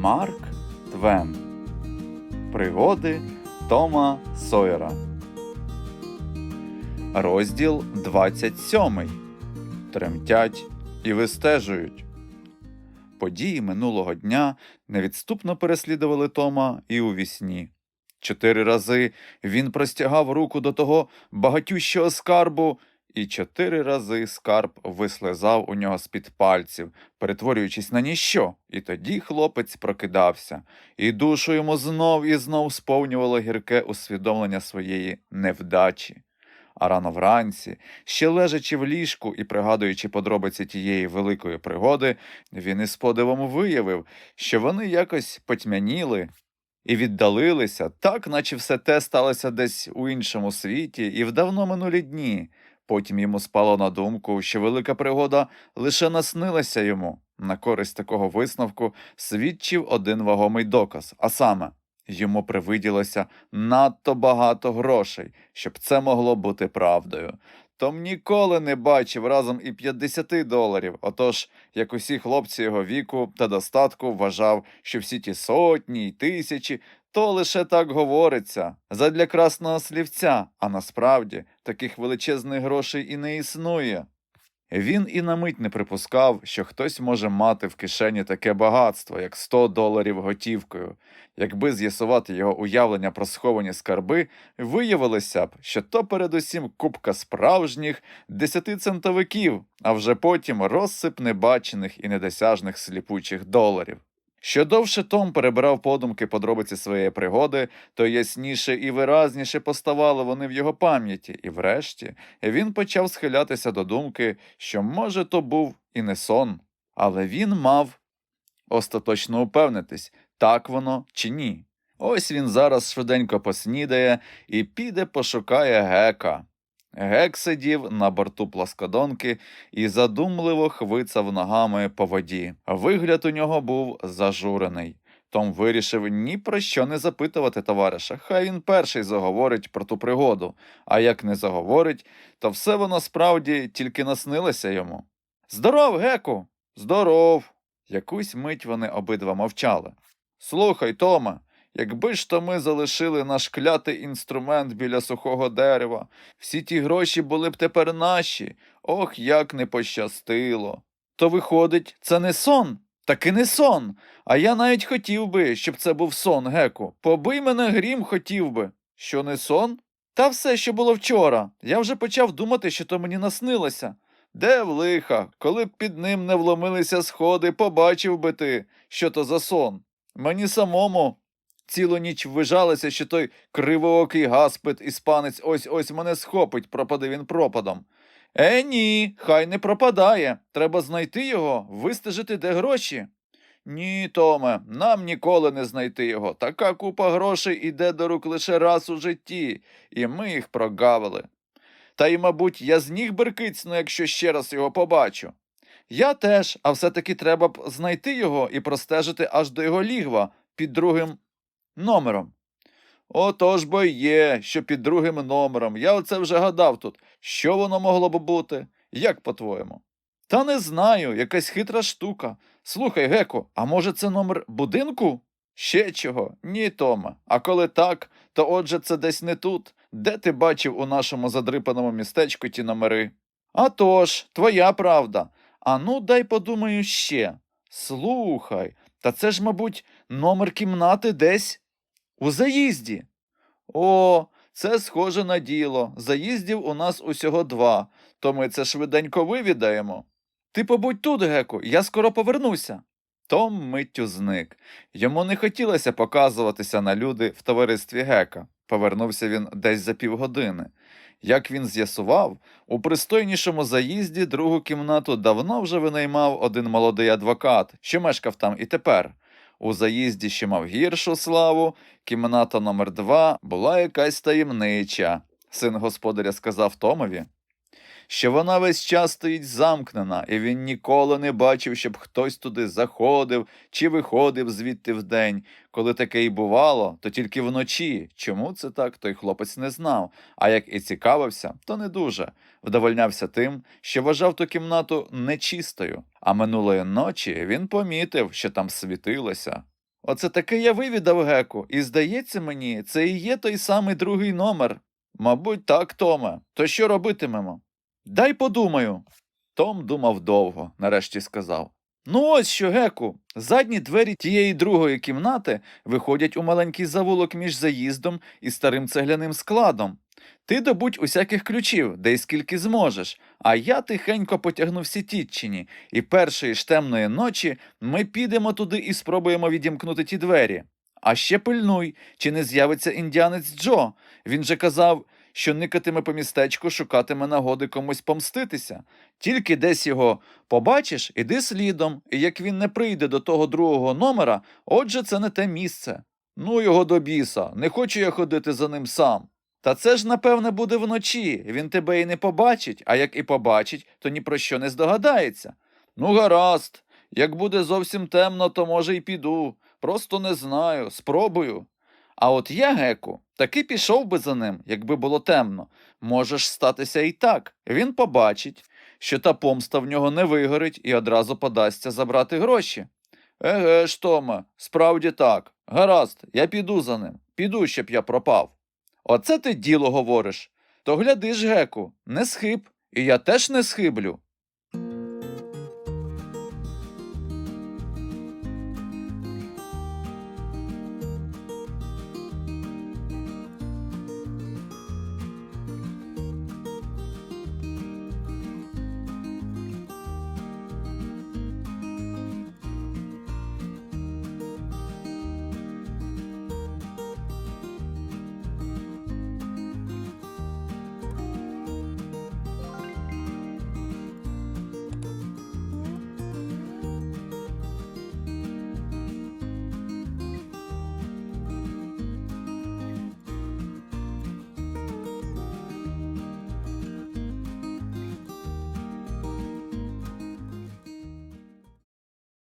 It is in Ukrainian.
Марк Твен. Пригоди Тома Сойера. Розділ 27. Тремтять і вистежують. Події минулого дня невідступно переслідували Тома і у вісні. Чотири рази він простягав руку до того багатющого скарбу, і чотири рази скарб вислизав у нього з-під пальців, перетворюючись на ніщо, і тоді хлопець прокидався, і душу йому знов і знов сповнювало гірке усвідомлення своєї невдачі. А рано вранці, ще лежачи в ліжку і пригадуючи подробиці тієї великої пригоди, він із подивом виявив, що вони якось потьмяніли і віддалилися, так наче все те сталося десь у іншому світі і в давно минулі дні. Потім йому спало на думку, що велика пригода лише наснилася йому. На користь такого висновку свідчив один вагомий доказ, а саме, йому привиділося надто багато грошей, щоб це могло бути правдою. Том ніколи не бачив разом і 50 доларів. Отож, як усі хлопці його віку та достатку, вважав, що всі ті сотні й тисячі то лише так говориться, задля красного слівця, а насправді таких величезних грошей і не існує. Він і на мить не припускав, що хтось може мати в кишені таке багатство, як 100 доларів готівкою. Якби з'ясувати його уявлення про сховані скарби, виявилося б, що то передусім купка справжніх десятицентовиків, а вже потім розсип небачених і недосяжних сліпучих доларів. Що довше Том перебирав подумки подробиці своєї пригоди, то ясніше і виразніше поставали вони в його пам'яті, і врешті він почав схилятися до думки, що, може, то був і не сон, але він мав остаточно упевнитись, так воно чи ні. Ось він зараз швиденько поснідає і піде пошукає гека. Гек сидів на борту пласкодонки і задумливо хвицав ногами по воді. Вигляд у нього був зажурений. Том вирішив ні про що не запитувати товариша, хай він перший заговорить про ту пригоду, а як не заговорить, то все воно справді тільки наснилося йому. Здоров, Геку! Здоров! Якусь мить вони обидва мовчали. Слухай, Томе, якби ж то ми залишили наш клятий інструмент біля сухого дерева, всі ті гроші були б тепер наші. Ох, як не пощастило. То виходить, це не сон, таки не сон. А я навіть хотів би, щоб це був сон, Геку. Побий мене грім хотів би. Що не сон? Та все, що було вчора. Я вже почав думати, що то мені наснилося. Де в лиха, коли б під ним не вломилися сходи, побачив би ти, що то за сон. Мені самому цілу ніч ввижалося, що той кривоокий гаспит іспанець ось ось мене схопить, пропаде він пропадом. Е, ні, хай не пропадає. Треба знайти його, вистежити, де гроші. Ні, Томе, нам ніколи не знайти його. Така купа грошей іде до рук лише раз у житті, і ми їх прогавили. Та й, мабуть, я з ніг беркицну, якщо ще раз його побачу. Я теж, а все-таки треба б знайти його і простежити аж до його лігва під другим номером. Отож бо є, що під другим номером. Я оце вже гадав тут. Що воно могло б бути? Як по-твоєму? Та не знаю, якась хитра штука. Слухай, Геко, а може це номер будинку? Ще чого? Ні, Тома. А коли так, то отже це десь не тут. Де ти бачив у нашому задрипаному містечку ті номери? А тож, твоя правда. А ну дай подумаю ще. Слухай, та це ж, мабуть, номер кімнати десь у заїзді. О, це схоже на діло. Заїздів у нас усього два, то ми це швиденько вивідаємо. Ти побудь тут, Геку, я скоро повернуся. Том миттю зник. Йому не хотілося показуватися на люди в товаристві Гека. Повернувся він десь за півгодини. Як він з'ясував, у пристойнішому заїзді другу кімнату давно вже винаймав один молодий адвокат, що мешкав там і тепер. У заїзді, що мав гіршу славу, кімната номер два була якась таємнича. Син господаря сказав Томові, що вона весь час стоїть замкнена, і він ніколи не бачив, щоб хтось туди заходив чи виходив звідти вдень. Коли таке й бувало, то тільки вночі. Чому це так, той хлопець не знав, а як і цікавився, то не дуже. Вдовольнявся тим, що вважав ту кімнату нечистою, а минулої ночі він помітив, що там світилося. Оце таки я вивідав Геку, і здається мені, це і є той самий другий номер. Мабуть, так, Томе. То що робитимемо? Дай подумаю. Том думав довго, нарешті сказав. Ну ось що, Геку, задні двері тієї другої кімнати виходять у маленький завулок між заїздом і старим цегляним складом. Ти добудь усяких ключів, де й скільки зможеш, а я тихенько потягну всі тітчині, і першої ж темної ночі ми підемо туди і спробуємо відімкнути ті двері. А ще пильнуй, чи не з'явиться індіанець Джо. Він же казав, що никатиме по містечку, шукатиме нагоди комусь помститися. Тільки десь його побачиш, іди слідом, і як він не прийде до того другого номера, отже, це не те місце. Ну його до біса, не хочу я ходити за ним сам. Та це ж, напевне, буде вночі. Він тебе і не побачить, а як і побачить, то ні про що не здогадається. Ну, гаразд, як буде зовсім темно, то може й піду. Просто не знаю, спробую. А от я, Геку, таки пішов би за ним, якби було темно. Можеш статися і так. Він побачить, що та помста в нього не вигорить і одразу подасться забрати гроші. Еге ж, Томе, справді так. Гаразд, я піду за ним. Піду, щоб я пропав. Оце ти діло говориш. То гляди ж, Геку, не схиб, і я теж не схиблю.